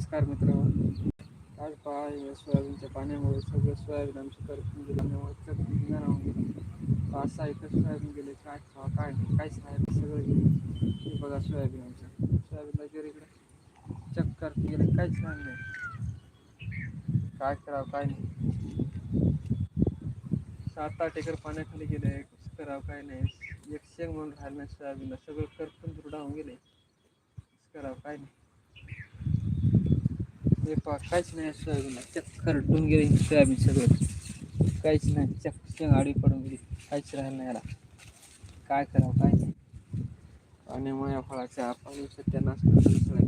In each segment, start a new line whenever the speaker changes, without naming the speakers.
नमस्कार मित्र आज पहा या सोयाबीनच्या पाण्यामुळे सगळं सोयाबीन आमचं करपून गेल्यामुळे त्यामुळे पाच सहा एकर सोयाबीन गेले काय खावा काय नाही? काहीच नाही सगळं गेले? बघा सोयाबीन आमचं. सोयाबीनला गेले इकडे चक्कर गेलं काहीच राहिलं नाही. काय करावं काय नाही. सात आठ एकर पाण्याखाली गेले करावं काय नाही. एक शेंग म्हणून राहिलं नाही सोयाबीनला. सगळं करपून होऊन गेले. करावं काय नाही. हे पहा काहीच नाही सोयाबीनला चक्कर डून गेले सोयाबीन सगळं. काहीच नाही. चक्क शेंग पडून गेली. काहीच राहिलं नाही याला. काय करावं काय नाही. पाण्यामुळे फळाच्या पाणी सत्यानाश करतो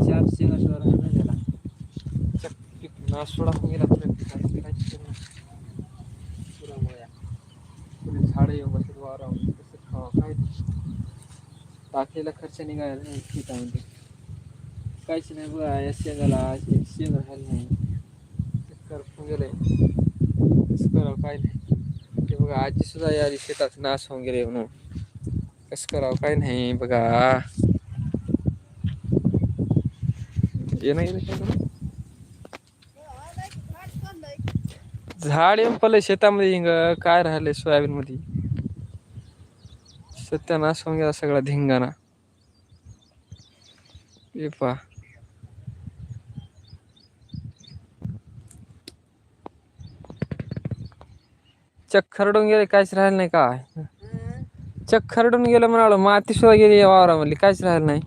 चार शेंगा सुद्धा राहिल्या नाही त्याला. चक्क पीक नासोडा होऊन गेला तर पिकांचा नाही. पुरामुळे कुणी झाडं येऊ बसत वारावून तसं खावा काय टाकलेला खर्च निघायला नाही. पिकामध्ये. काहीच नाही बघा या शेंगाला एक शेंग राहिलं नाही करपून गेलंय कसं करावं काय नाही. ते बघा आजी सुद्धा या शेतात नाश होऊन गेले म्हणून. कसं करावं काय नाही बघा. ये नाही झाड येऊन पडलं शेतामध्ये हिंग. काय राहिले सोयाबीन मध्ये सत्यानाश होऊन गेला सगळा धिंगाणा. हे पहा चक खरडून गेले काहीच राहिलं नाही काय चक खरडून गेलं म्हणाल माती सुद्धा गेली या वावरामधली काहीच राहिलं नाही.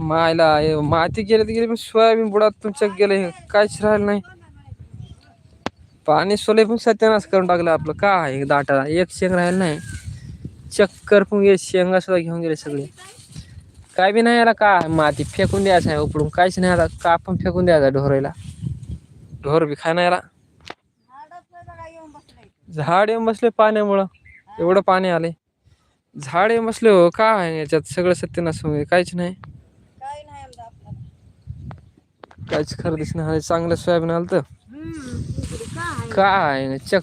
मायला माती गेली तर गेली पण सोयाबीन बुडात तुमच्या गेलं काहीच राहिलं नाही. पाणी सोले पण सत्यानाश करून टाकलं आपलं काय दाटा? एक शेंग राहिलं नाही. चक्कर पण गेले शेंगा सुद्धा घेऊन गेले सगळे. काय बी नाही याला काय माती फेकून द्यायचं आहे उपडून काहीच नाही आता का पण फेकून द्यायचा ढोरायला ढोर बी खाय नाही याला. झाड येऊन बसले पाण्यामुळं. एवढं पाणी आले झाड येऊन बसले हो काय आहे याच्यात? सगळं सत्यानाश होऊन. काहीच नाही.
नाही
काहीच खरं दिसणार चांगलं सोयाबीन आलं तर
काय
चक.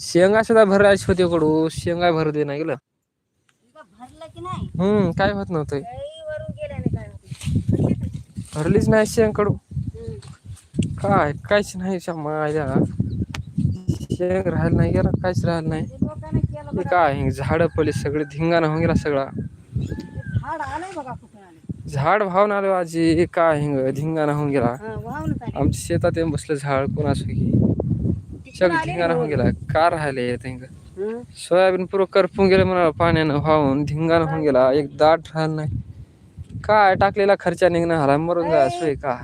शेंगा सुद्धा भरायची होती कडू शेंगा भर दे ना गेलं.
की नाही?
हम्म काय होत नव्हतं? भरलीच नाही शेंग कडू. काय? काहीच नाही. माझ्या शेंग राहिलं नाही गेला काहीच राहिलं नाही. हे काय झाड पडली सगळे धिंगाणा होऊन गेला सगळा.
झाड बघा कुठे आले
झाड भावून आलो आजी काय हिंग धिंगाणा होऊन गेला. आमच्या शेतात येऊन बसलं झाड कोणास की? चक धिंगाणा होऊन गेला. का राहिले हिंग. सोयाबीन पुरं करपून गेलं म्हणा पाण्यानं वाहून. धिंगाणा होऊन गेला. एक दाट राहिलं नाही. काय टाकलेला खर्चा निघणं हाला मरून जा सोय का?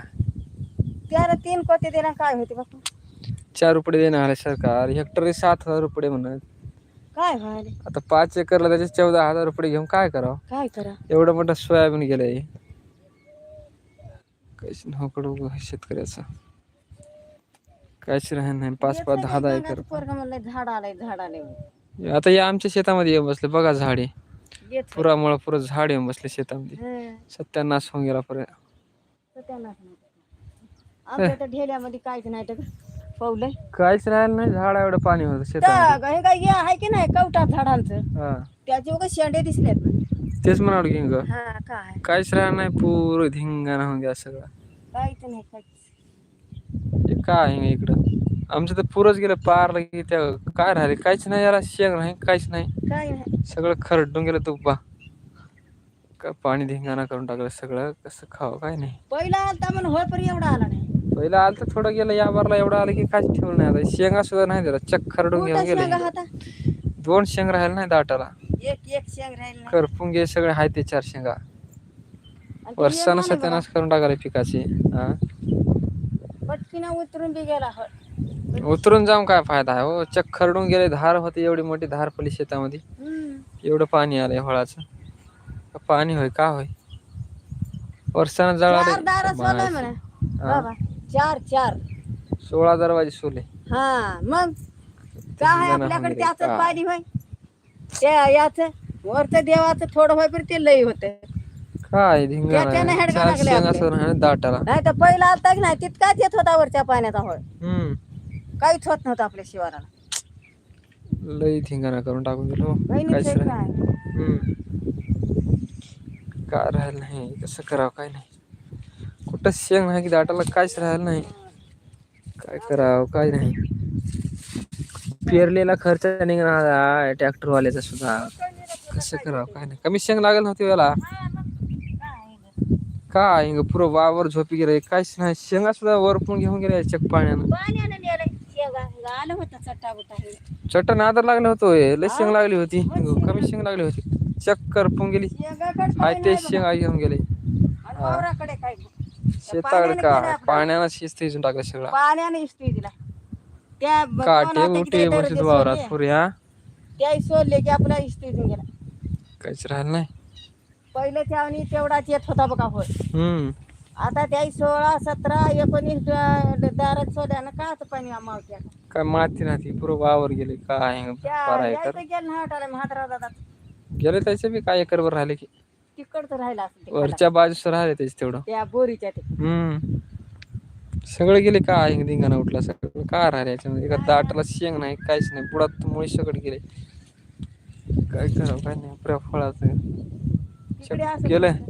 त्याला तीन कोते देणार काय होते बापू
चार रुपये देणं आले सरकार. हेक्टरी सात हजार रुपये म्हणत
काय व्हायले
आता पाच एकरला त्याचे चौदा हजार रुपये घेऊन काय करावं?
काय करा?
एवढं मोठं सोयाबीन गेलंय. काहीच नकडू शेतकऱ्याचं. काहीच राहत नाही पाच पाच दहा दहा एकर.
पोरगा म्हणलं झाड आलंय झाड आलंय
आता या आमच्या शेतामध्ये येऊन बसले बघा झाडे.
येत
पुरामुळं पुरं झाड येऊन बसले शेतामध्ये.
हं.
सत्यानाश होऊन गेला पुरे.
तर. आमच्या तर ढेल्यामध्ये काहीच नाही तर पावलंय
काहीच राहिलं नाही झाड एवढं पाणी होतं
तर हे काय हे आहे की नाही कवटात झाडांचं?
हा.
त्याचे उगा शेंडे दिसलेत.
तेच म्हणाल की ग
हा काय?
काहीच राहिलं नाही पूर धिंगाणा होऊन गेला सगळं.
काहीच नाही काहीच.
हे काय आहे इकडं? आमचं तर पुरच गेलं पार की त्या काय राहिले? काहीच नाही याला शेंग नाही काहीच नाही.
काय नाही.
सगळं खरडून गेलं तुब्बा का पाणी धिंगाणा करून टाकलं सगळं कसं खावं काय नाही.
पहिला आलता म्हणून होय पण एवढा आला नाही.
पहिलं आलं तर थोडं गेलं या बारला एवढं आलं की काहीच ठेवलं नाही आता. शेंगा सुद्धा नाही दिला. चक खरडून घेऊन गेले. दोन शेंग राहिले नाही दाटाला.
एक एक शेंग राहील नाही.
करपून गे सगळे आहे ते चार शेंगा. वर्षानं सत्यानाश करून टाकाले पिकाचे. हा?
पटकीनं उतरून बी गेला होय.
उतरून जाऊन काय फायदा आहे हो? चक खरडून गेले धार होती एवढी मोठी धार पडली शेतामध्ये. एवढं पाणी आलंय हळाचं. पाणी होय का होय? वर्षानं
चार दारा
हा.
चार चार.
सोळा दरवाजे सोले.
हा मग काय आपल्याकडे त्याच? पाणी होय? त्या याच वरचं देवाचं थोडं होय पण ते लई होत.
काय धिंगाणा
त्याच्यानं
आहे.
हेडगा
चार
लागले
शेंगा
आपले.
सोडून आहे ना दाटाला.
नाही तर पहिला आलता की नाही तितकाच येत होता वरच्या पाण्याचा होय.
हम्म.
काहीच होत नव्हतं आपल्या शिवाराला.
लई धिंगाणा करून टाकून दिलो काहीच नाही.
काय
हम्म. काय राहिलं नाही कसं करावं काय नाही. कुठं शेंग नाही की दाटाला काहीच राहिलं नाही. काय करावं काय नाही. पेरलेला खर्च निघणार ट्रॅक्टरवाल्याचा सुद्धा. कसं करावं काय नाही. कमी शेंग लागेल नव्हती याला. काय पुरं वावर झोपी गेलं काहीच नाही. शेंगा सुद्धा वर पण घेऊन गेल्या चक पाण्यानं.
चट्टा हे
आदर लागलं होतं. लय शेंग लागली होती. कमी शेंग लागली होती. चक्कर पण गेली
काय
ते शेंगा घेऊन गेले
बघा. आणि वावराकडे काय
शेताकडे का. पाण्यानं शिस्त इजून टाकलं सगळं.
पाण्याने इस्त्री दिला त्या
काटे उठे वावरात. पुऱ्या.
त्याही सोडले की आपला इस्त्री देऊन गेला.
काहीच राहिलं नाही.
पहिले त्यावनी तेवढाच येत होता बघा होय.
हम्म.
आता त्याही सोळा सतरा एकोणीस द- दारात सोडल्यानं का आता पाणी
काय माती राहते पुरं वावर गेले काय?
त्या
एकर
गेलं ना वाटायला म्हातारा दादा
गेले त्याचे बी काय एकरभर राहिले की.
तिकडचं राहिलं असं ते खाली.
वरच्या बाजूस राहिले त्याचे तेवढं.
त्या बोरीच्या ते.
हम्म. सगळे गेले काय धिंगाणा उठला सगळं. काय राहिले याच्यामध्ये? एका दाटाला शेंग नाही काहीच नाही. बुडात मुळे सगळं गेले. काय करावं काय नाही. पुऱ्या फळाचं.
तिकडे असं
गेलंय
हं?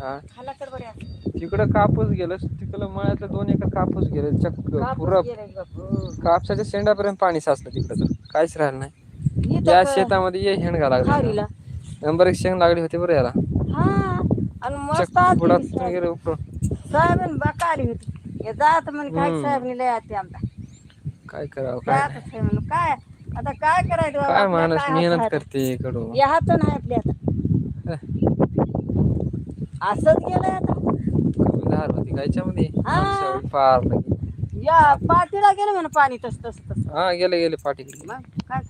हा?
खालाकडे बरे असं.
तिकडं कापूस गेलं तिकडं मळ्यातलं दोन एकर कापूस गेलं. चक्क
कापूस
पुरं.
गेलाय बापू.
कापसाच्या शेंडापर्यंत पाणी साचलं तिकडं तर. काहीच राहिलं नाही.
इथं
या
क-
शेतामध्ये ये हेंडगा लागला.
खारीला.
नंबर एक शेंग लागली होती बरं याला.
हा आणि मस्त
बुडात
होती. हे जात म्हणे काय
हम्म.
लय आते आमचा
काय करावं काय?
म्हणून काय? आता काय करायचं बाबा?
काय
आपल्या
माणूस
काय
मेहनत
हात-
करते इकडून.
या हात नाही आपल्या आता असंच गेलंय आता.
धार होती
हा.
माणसावर लगे.
या पाठीला गेलं म्हणा पाणी तस तस तस.
हा गेले गेले
मग काय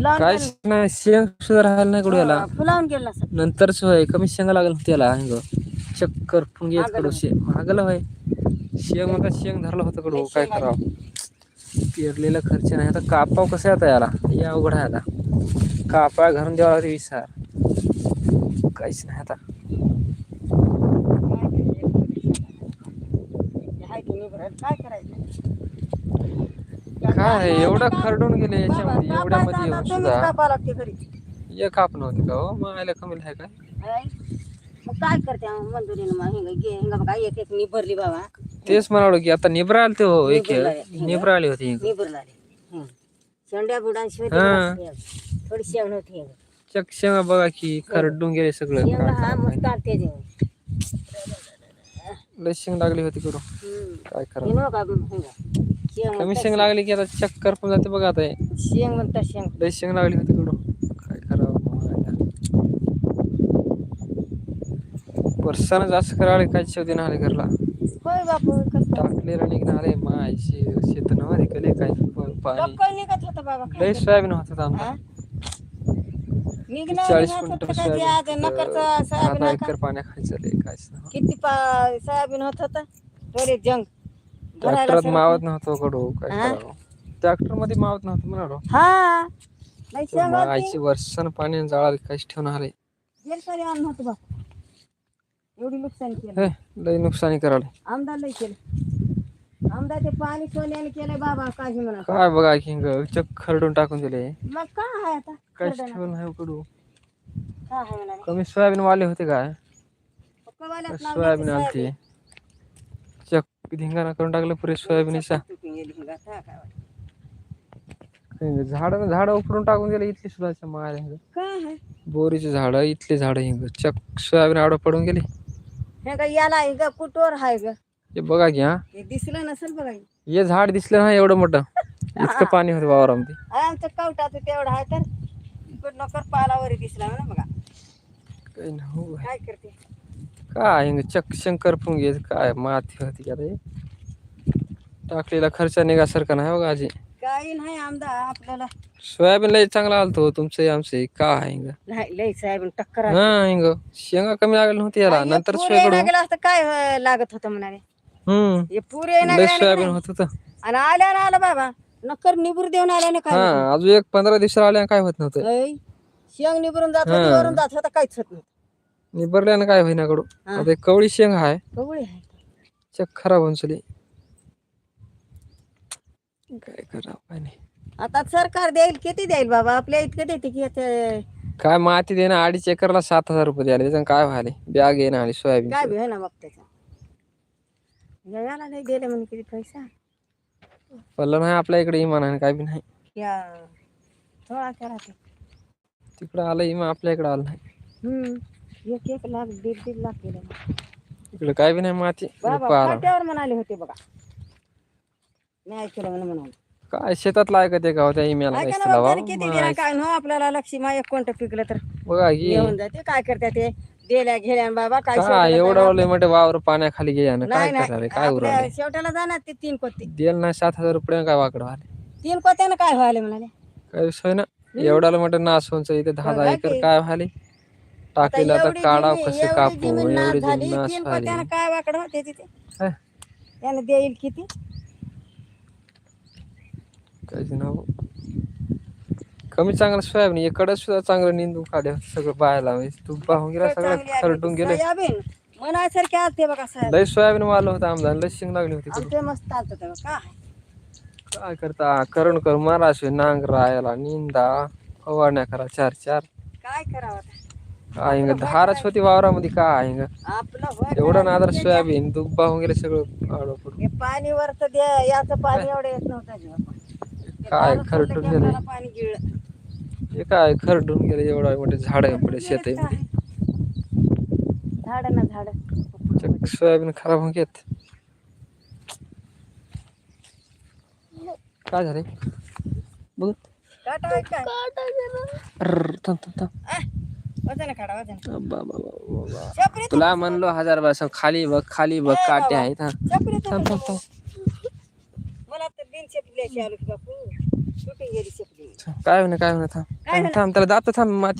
नाही शेंग सुद्धा राहिलं नाही कडू याला.
फुलावून गेलं
नंतर कमी शेंगा लागल होती याला अंग चक्कर फुंगी कडू शे मागलं होय. शेंग म्हणतात शेंग धरलं होतं कडू काय
शेंग.
करावं. पेरलेला खर्च नाही. आता कापाव कसं आता याला? हे अवघड आहे आता. कापा घरून द्यावा लागते विसार काहीच नाही आता?
काय करायचं?
काय एवढं खरडून गेले याच्यामध्ये
कापायचं
एवढ्यामध्ये
आता
येऊन सुद्धा.
कापावं लागते घरी.
एक काप नव्हती का हो? मायला कमी आहे काय?
हाय. मग काय करते मंजुरीनं? मग हिंग घे हिंग बघा एक एक निभरली बाबा.
तेच म्हणालो की आता निब्रा आले ते हो एक
निब्रा आले.
निब्रा आली होती
निभरला शेंड्या
हा.
थोडी होती हिंग.
चक शेंगा बघा की खरडून गेले सगळं.
शेंगा
काय
हा मस्त आलते.
लय शेंग लागली होती करू. काय करावं
नव्ह का हिंग? शेंग
कमी शेंग लागली की आता चक्कर पण जाते बघा आता हे.
शेंग म्हणतात शेंग.
लय शेंग लागली होती कडू काय करावं मग आता. जास्त करावं काय शेवटी नाही आले घरला.
होय बापू कसं?
टाकलेला निघणारे माय शेत नव्हते कले काय प- पाणी.
लवकर निघत होतं बाबा काय
लय सोयाबीन होत आमचा.
हा? निघणार
चाळीस
निघत
क्विंटल
होतं का ते आज
सोयाबीन
नकरचं सोयाबीन
दहा
होतं?
एकर पाण्या खायचं लय नाही.
किती पा- सोयाबीन होत होतं? थोडे जंग.
ट्रॅक्टरात मावत नव्हतं कडू काय
हा?
करावं? ट्रॅक्टरमध्ये मावत नव्हतं म्हणालो
हा. नाही.
आईची वर्षानं पाणी जाळा काहीच ठेवून आले
एवढी नुकसान केलं.
हे लय नुकसानी करायला.
आमदार लय केलं. आमदार ते पाणी सोन्याने बाबा म्हणा.
काय बघा की ग, चक खरडून टाकून दिले.
मग काय आहे आता
काहीच
खरडं?
ठेवून कडू
काय आहे म्हणा
कमी सोयाबीन वाले होते काय?
पक्कावाल्यात
सोयाबीन आलती धिंगाणा करून टाकलं पुरे सोयाबीनचा
गेली हिंगा.
झाड झाड उपरून टाकून दिले इथली सुद्धा मारे बोरीची झाडं इथली झाडं हिंग. चक सोयाबीन आडं पडून गेली.
हे का याला हे का कुटोर आहे ग?
हे बघा की हा.
दिसलं नसेल बघा. हे.
झाड दिसलं ना एवढं मोठं. इतकं पाणी होतं वावरामध्ये.
आहे आमचं कवटाचं तेवढं आहे तर. नकर पालावर दिसला ना बघा.
हो.
काय करते?
काय हिंग चक शंकर पुंगे काय माती होती का रे? टाकलेला खर्च निघासारखा नाही बघा आजी.
काही नाही आमदार आपल्याला
सोयाबीन लय चांगला आलतो तुमचं आमचे काय हिंग?
नाही लय साहेब टक्कर आली.
हा हिंग. शेंगा कमी लागली नव्हती याला
हे
नंतर
पूर
सोयाकडून
असतं काय अं, लागत होतं म्हणाले?
हम्म.
हे पूर
सोयाबीन. होत होतं.
आणि आल्या ना आलं बाबा नक्कर निबूर देऊन आल्याने काय होतं?
हा अजून एक पंधरा दिवसाला आल्या काय होत नव्हतं.
शेंग निबरून जात होती
हा.
वरून जात होता काहीच होत नव्हतं.
निबरल्यानं काय होईना कडू
हा.
आता एक कवळी शेंग
कवळी आहे
चक खराब होऊन चली. काय करावं काय नाही.
आता सरकार देईल किती देईल बाबा? आपल्या इतकं देते की
काय माती देणं अडीच एकरला सात हजार रुपये द्यायला. त्याच्यानं काय व्हायले? बॅग येणं आणि सोयाबीन.
काय बी मग त्याचा. नाही दिले म्हणे किती पैसा.
पडलं नाही आपल्या इकडे इमान आहे काय बी नाही.
या थोडा करा ते.
तिकडं आलं इमा आपल्या इकडं आलं नाही.
हम्म. एक एक लाख दीड दीड लाख गेले
इकडे काय बी नाही माती
बाबा
पारा.
फाट्यावर म्हणाले होते बघा. नाही ऐकलं म्हणून म्हणाले.
काय शेतात लायक ते त्या
ऐका ना बाबा. त्याने किती दिला काय नो आपल्याला लक्ष्मी एक कोणतं पिकलं तर.
बघा की
येऊन जाते काय करतात ते? दिल्या घेल्या बाबा काय
काय
शेवटाला
एवढं? ओले मोठे वावर पाण्याखाली घ्या ना काय
नाही नाही
काय
आपल्या
उरले
शेवटाला जाणार ते तीन कोते.
देल नाही सात हजार रुपये काय वाकडं आले?
तीन कोत्यानं काय व्हायला म्हणाले?
काय विषय ना एवढ्याला मोठं नासवंच इथे दहा दहा एकर. काय व्हायले? टाकलेलं आता
एवढी
काढाव
जमीन-
कसे
एवढी
कापू
जमीन नाश
एवढी
झाली, काय वाकडं होते तिथे? त्यानं देईल किती?
कमी चांगलं सोयाबीन इकडं सुद्धा चांगलं निंदून काढ्या सगळं बायला तू पाहून गेला सगळं
चांगली आहे
खरडून गेले.
सोयाबीन. मनासारखे आलते बघा साहेब
लय सोयाबीन वालं होतं आमदार लय शिंग लागली होती तिकडे.
आमचे मस्त आलत तेव्हा काय?
करता? करून कर मारा शिवाय नांगरा याला निंदा फवारण्या करा चार चार.
काय करावं आता?
काय ग धारच होती वावरामध्ये काय ग
आपलं होय
एवढं नादर सोयाबीन पाहून गेले सगळं
पाणी वर तर द्या याचं पाणी एवढं येत नव्हतं
काय खरडून
की
गेले. हे काय खरडून गेले एवढा मोठे झाड आहे पुढे शेत आहे?
झाडं ना झाड.
सोयाबीन खराब होऊन घेत काय झाले बघ. तुला म्हणलो हजार बस खाली बघ खाली बघ काटे आहेत हा. थांब थांब थांब. काय म्हणे काय म्हणे थांब. थांब त्याला दाबतो थांब माती